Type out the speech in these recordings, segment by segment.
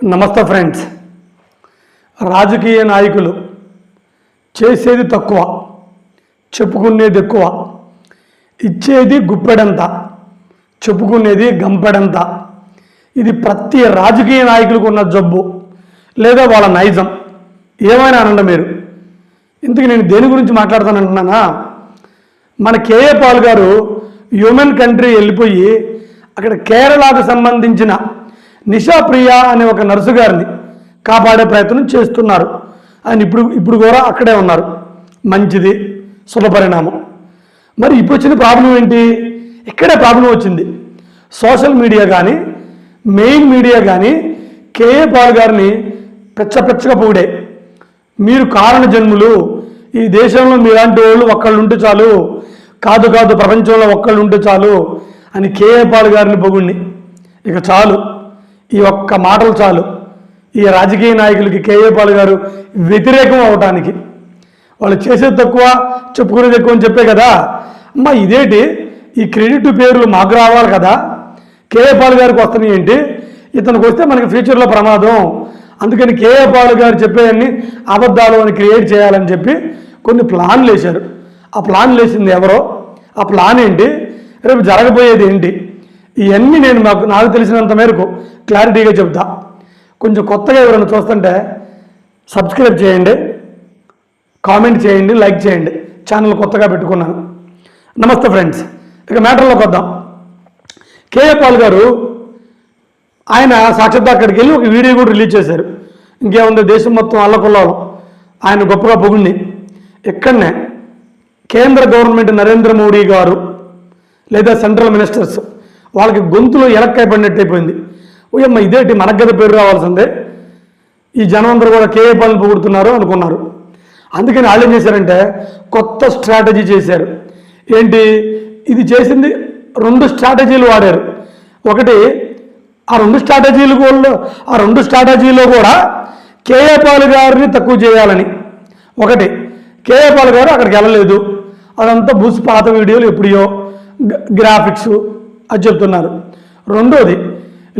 నమస్తే ఫ్రెండ్స్. రాజకీయ నాయకులు చేసేది తక్కువ చెప్పుకునేది ఎక్కువ ఇచ్చేది గుప్పెడంత చెప్పుకునేది గంపెడంత. ఇది ప్రతి రాజకీయ నాయకులకు ఉన్న జబ్బు లేదా వాళ్ళ నైజం. ఏమైనా అనండి మీరు? ఇంతకు నేను దేని గురించి మాట్లాడతానంటున్నానా మన కేఏ పాల్ గారు హ్యూమన్ కంట్రీ వెళ్ళిపోయి అక్కడ కేరళకు సంబంధించిన నిషా ప్రియ అనే ఒక నర్సు గారిని కాపాడే ప్రయత్నం చేస్తున్నారు. ఆయన ఇప్పుడు ఇప్పుడు కూడా అక్కడే ఉన్నారు. మంచిది శుభపరిణామం మరి ఇప్పుడు వచ్చిన ప్రాబ్లం ఏంటి? ఇక్కడే ప్రాబ్లం వచ్చింది. సోషల్ మీడియా కానీ మెయిన్ మీడియా కానీ కేఏ పాల్ గారిని పెచ్చ పెచ్చగా పొగిడే. మీరు కారణ జన్ములు ఈ దేశంలో మీలాంటి వాళ్ళు ఒక్కళ్ళు ఉంటే చాలు. కాదు కాదు ప్రపంచంలో ఒక్కళ్ళు ఉంటే చాలు అని కేఏ పాల్ గారిని పొగుడిని. ఇక చాలు. ఈ ఒక్క మాటలు చాలు. ఈ రాజకీయ నాయకులకి కేఏ పాల్ గారు వ్యతిరేకం అవటానికి. వాళ్ళు చేసేది తక్కువ చెప్పుకునేది ఎక్కువ అని చెప్పే కదా. అమ్మ ఇదేంటి? ఈ క్రెడిట్ పేర్లు మాకు రావాలి కదా. కేఏ పాల్ గారికి వస్తున్నాయి ఏంటి? ఇతనికి వస్తే మనకి ఫ్యూచర్లో ప్రమాదం. అందుకని కేఏ పాల్ గారు చెప్పేవన్నీ అబద్ధాలు అని క్రియేట్ చేయాలని చెప్పి కొన్ని ప్లాన్లు వేశారు. ఆ ప్లాన్లు వేసింది ఎవరో? ఆ ప్లాన్ ఏంటి? రేపు జరగబోయేది ఏంటి? ఇవన్నీ నేను మాకు నాకు తెలిసినంత మేరకు క్లారిటీగా చెప్తా. కొంచెం కొత్తగా ఎవరైనా చూస్తుంటే సబ్స్క్రైబ్ చేయండి కామెంట్ చేయండి లైక్ చేయండి. ఛానల్ కొత్తగా పెట్టుకున్నాను. నమస్తే ఫ్రెండ్స్. ఇక మ్యాటర్లోకి వద్దాం. కేఏ పాల్ గారు ఆయన సాక్షాత్ అక్కడికి వెళ్ళి ఒక వీడియో కూడా రిలీజ్ చేశారు. ఇంకేముంది దేశం మొత్తం అల్లకొల్లాలం. ఆయన గొప్పగా పొగింది. ఇక్కడనే కేంద్ర గవర్నమెంట్ నరేంద్ర మోడీ గారు లేదా సెంట్రల్ మినిస్టర్స్ వాళ్ళకి గొంతులో ఎలక్కాయ పడినట్టు అయిపోయింది. ఓయమ్మ ఇదేంటి? మనకు కదా పేరు రావాల్సిందే. ఈ జనం అందరూ కూడా కేఏ పాలన పొగుడుతున్నారు అనుకున్నారు. అందుకని వాళ్ళు ఏం చేశారంటే కొత్త స్ట్రాటజీ చేశారు. ఏంటి? ఇది చేసింది రెండు స్ట్రాటజీలు వాడారు. ఒకటి ఆ రెండు స్ట్రాటజీలు కూడా ఆ రెండు స్ట్రాటజీలో కూడా కేఏ పాల్ గారిని తక్కువ చేయాలని. ఒకటి కేఏ పాల్ గారు అక్కడికి వెళ్ళలేదు. అదంతా బుస్ పాత వీడియోలు ఎప్పుడో గ్రాఫిక్స్. అది చెప్తున్నారు. రెండోది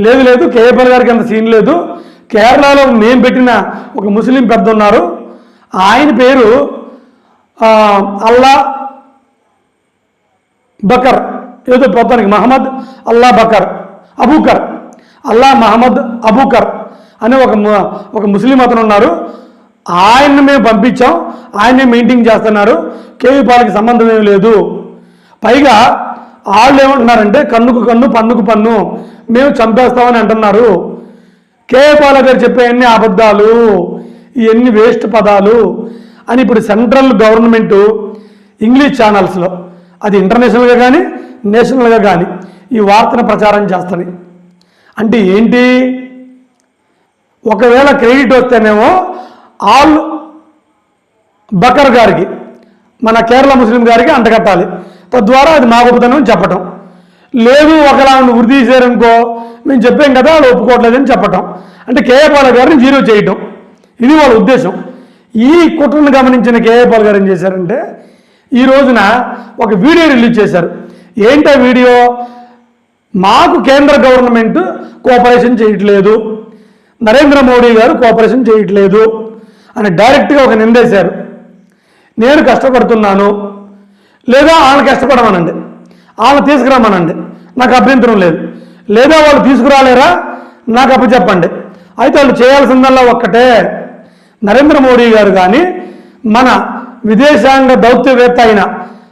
లేదు లేదు కేఏపల్ గారికి అంత సీన్ లేదు. కేరళలో మేము పెట్టిన ఒక ముస్లిం పెద్ద ఉన్నారు. ఆయన పేరు అల్లా బకర్ ఏదో పోతానికి మహమ్మద్ అల్లా బకర్ అబూకర్ అల్లా మహమ్మద్ అబూకర్ అనే ఒక ఒక ముస్లిం అతను ఉన్నారు. ఆయన్ని మేము పంపించాం ఆయన్ని మెయింటైన్ చేస్తున్నారు. కేవీ పాలకి సంబంధం ఏమి లేదు. పైగా వాళ్ళు ఏమంటున్నారంటే కన్నుకు కన్ను పన్నుకు పన్ను మేము చంపేస్తామని అంటున్నారు. కేఏ పాల గారు చెప్పే అన్ని అబద్ధాలు ఇవన్నీ వేస్ట్ పదాలు అని ఇప్పుడు సెంట్రల్ గవర్నమెంటు ఇంగ్లీష్ ఛానల్స్లో అది ఇంటర్నేషనల్గా కానీ నేషనల్గా కానీ ఈ వార్తను ప్రచారం చేస్తాయి అంటే ఏంటి? ఒకవేళ క్రెడిట్ వస్తేనేమో ఆల్ బకర్ గారికి మన కేరళ ముస్లిం గారికి అంటగట్టాలి. తద్వారా అది మా గొప్పతనం చెప్పటం. లేదు ఒకలా వృద్ధి చేశారనుకో మేము చెప్పాం కదా వాళ్ళు ఒప్పుకోవట్లేదని చెప్పటం. అంటే కేఏపాల గారిని జీరో చేయటం. ఇది వాళ్ళ ఉద్దేశం. ఈ కుట్రను గమనించిన కేఏపాల్ గారు ఏం చేశారంటే ఈ రోజున ఒక వీడియో రిలీజ్ చేశారు. ఏంటి ఆ వీడియో? మాకు కేంద్ర గవర్నమెంట్ కోఆపరేషన్ చేయట్లేదు. నరేంద్ర మోడీ గారు కోఆపరేషన్ చేయట్లేదు అని డైరెక్ట్గా ఒక నిందేశారు. నేను కష్టపడుతున్నాను. లేదా వాళ్ళని కష్టపడమనండి. వాళ్ళని తీసుకురామనండి నాకు అభ్యంతరం లేదు. లేదా వాళ్ళు తీసుకురాలేరా? నాకు అప్పచెప్పండి. అయితే వాళ్ళు చేయాల్సిందల్లా ఒక్కటే. నరేంద్ర మోడీ గారు కానీ మన విదేశాంగ దౌత్యవేత్త అయిన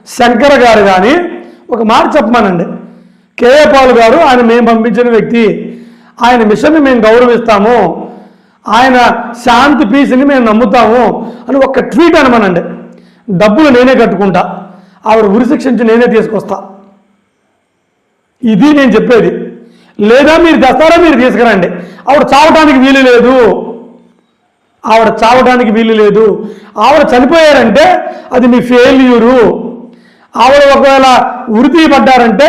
శంకర్ గారు కానీ ఒక మాట చెప్పమనండి. కేఏ పాల్ గారు ఆయన మేము పంపించిన వ్యక్తి. ఆయన మిషన్ని మేము గౌరవిస్తాము. ఆయన శాంతి పీస్ని మేము నమ్ముతాము అని ఒక ట్వీట్ అనమానండి. డబ్బులు నేనే కట్టుకుంటా. ఆవిడ ఉరిశిక్షించి నేనే తీసుకొస్తా. ఇది నేను చెప్పేది. లేదా మీరు తెస్తారా మీరు తీసుకురండి. ఆవిడ చావడానికి వీలు లేదు. ఆవిడ చావడానికి వీలు లేదు. ఆవిడ చనిపోయారంటే అది మీ ఫెయిల్యూరు. ఆవిడ ఒకవేళ ఉరి పడ్డారంటే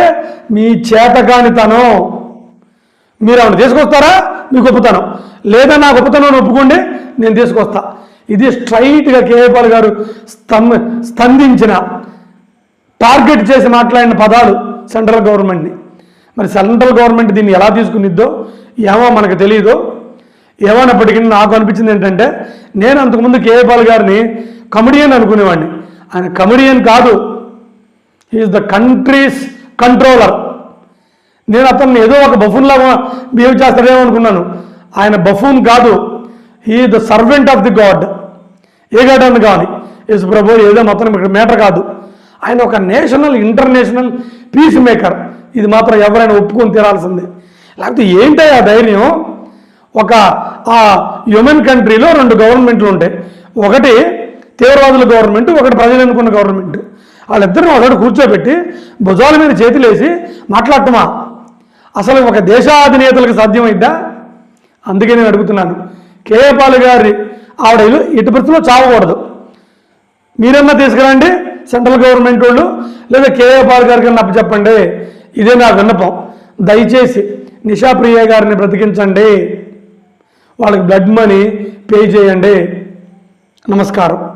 మీ చేతకానితనం. మీరు ఆవిడ తీసుకొస్తారా? మీ గొప్పతనం. లేదా నా గొప్పతనం ఒప్పుకోండి నేను తీసుకొస్తా. ఇది స్ట్రైట్గా కేఏపాల్ గారు స్తం స్తంధించిన టార్గెట్ చేసి మాట్లాడిన పదాలు సెంట్రల్ గవర్నమెంట్ని. మరి సెంట్రల్ గవర్నమెంట్ దీన్ని ఎలా తీసుకునిద్దో ఏమో మనకు తెలియదు ఏమైనప్పటికీ నాకు అనిపించింది ఏంటంటే నేను అంతకుముందు కేఏ పాల్ గారిని కమెడియన్ అనుకునేవాడిని. ఆయన కమెడియన్ కాదు. ఈజ్ ద కంట్రీస్ కంట్రోలర్ నేను అతన్ని ఏదో ఒక బఫూన్లాగా బిహేవ్ చేస్తాడేమో అనుకున్నాను. ఆయన బఫూన్ కాదు. He the servant of the God a God అని కానీ యేసు ప్రభు ఏదో మొత్తం ఇక్కడ మేటర్ కాదు. ఆయన ఒక నేషనల్ ఇంటర్నేషనల్ పీస్ మేకర్. ఇది మాత్రం ఎవరైనా ఒప్పుకొని తీరాల్సిందే. లేకపోతే ఏంటి ఆ ధైర్యం? ఒక ఆ హ్యూమన్ కంట్రీలో రెండు గవర్నమెంట్లు ఉంటాయి ఒకటి తీవ్రవాదుల గవర్నమెంట్ ఒకటి ప్రజలు అనుకున్న గవర్నమెంట్ వాళ్ళిద్దరిని ఒకటి కూర్చోబెట్టి భుజాల మీద చేతులేసి మాట్లాడటమా? అసలు ఒక దేశాధినేతలకు సాధ్యమైద్దా? అందుకే నేను అడుగుతున్నాను. కేఏపాల్ గారి ఆవిడ ఇటు పరిస్థితిలో చావకూడదు. మీరన్నా తీసుకురండి. సెంట్రల్ గవర్నమెంట్ వాళ్ళు లేదా కేఏ పాల్ గారికి అప్పు చెప్పండి. ఇదే నా విన్నపం. దయచేసి నిషాప్రియ గారిని బ్రతికించండి. వాళ్ళకి బ్లడ్ మనీ పే చేయండి. నమస్కారం.